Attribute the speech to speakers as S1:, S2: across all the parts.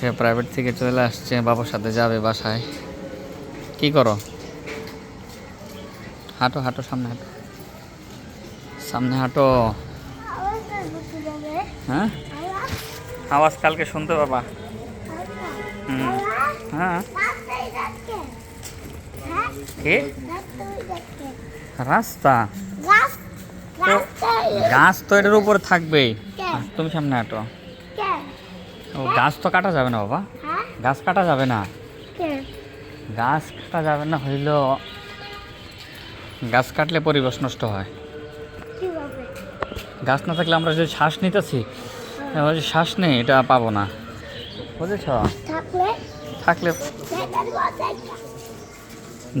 S1: সে private থেকে চলে আসছে বাবার সাথে যাবে বাসায়। কি করো? হাঁটো হাঁটো সামনে হাঁটো। সামনে হাঁটো? হ্যাঁ? আওয়াজ কালকে শুনতে পাবা। হুম। হ্যাঁ? কি? রাস্তা?
S2: গাছ-
S1: তো এটার উপরে থাকবেই। তুমি সামনে হাঁটো? ও গাছ তো কাটা যাবে না বাবা।
S2: হ্যাঁ?
S1: গাছ কাটা যাবে না। গাছ কাটা যাবে না হইল গাছ কাটলে পরিবেশ নষ্ট হয়। গাছ না থাকলে আমরা যে শ্বাস নিতেছি যে শ্বাস নেই এটা পাবো না। বুঝেছ?
S2: থাকলে।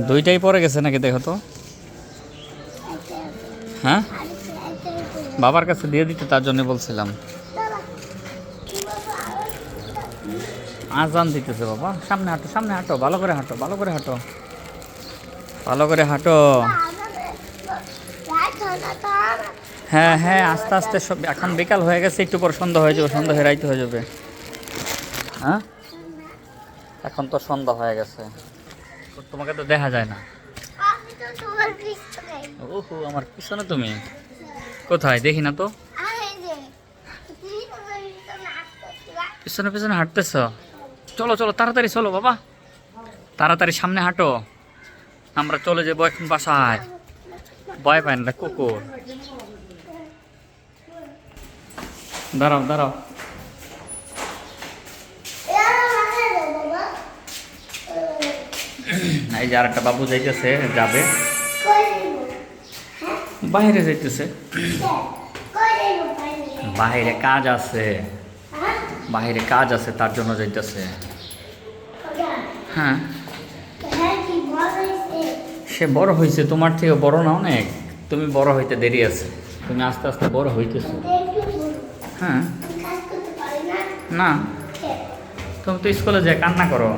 S1: দুইটাই পড়ে গেছে নাকি দেখো তো? হ্যাঁ। বাবার কাছে দিয়ে দিতে তার জন্য বলছিলাম? আজান দিতেছে বাবা। সামনে হাঁটো সামনে হাঁটো ভালো করে হাঁটো ভালো করে হাঁটো। ভালো করে হাঁটো। হ্যাঁ হ্যাঁ আস্তে আস্তে সব এখন বিকাল হয়ে গেছে একটু পর সন্ধ্যা হয়ে যাবে সন্ধ্যা হেরাইতে হয়ে যাবে। হ্যাঁ? এখন তো সন্ধ্যা হয়ে গেছে। তোমাকে তো দেখা যায় না। ওহো আমার পিছনে তুমি? কোথায়? দেখি না তো
S2: আর এই যে, তুমি তোমার পিছনে আসতেছিলা।
S1: পিছনে পিছনে হাঁটতেছ? চলো চলো তাড়াতাড়ি চলো বাবা। তাড়াতাড়ি সামনে হাঁটো। আমরা চলে যাব এখন বাসায়। ভয় পায় না কুকুর। দাঁড়াও দাঁড়াও। এই যে আরেকটা বাবু যাইতেছে যাবে। বাইরে যাইতেছে? বাইরে কাজ আছে। বাইরে কাজ আছে, তার জন্য যাইতেছে। হ্যাঁ? সে বড় হয়েছে তোমার থেকে বড় না অনেক? তুমি বড় হইতে দেরি আছে। তুমি আস্তে আস্তে বড় হইতেছ। হ্যাঁ।
S2: না।
S1: তুমি তো স্কুলে যে কান্না করো।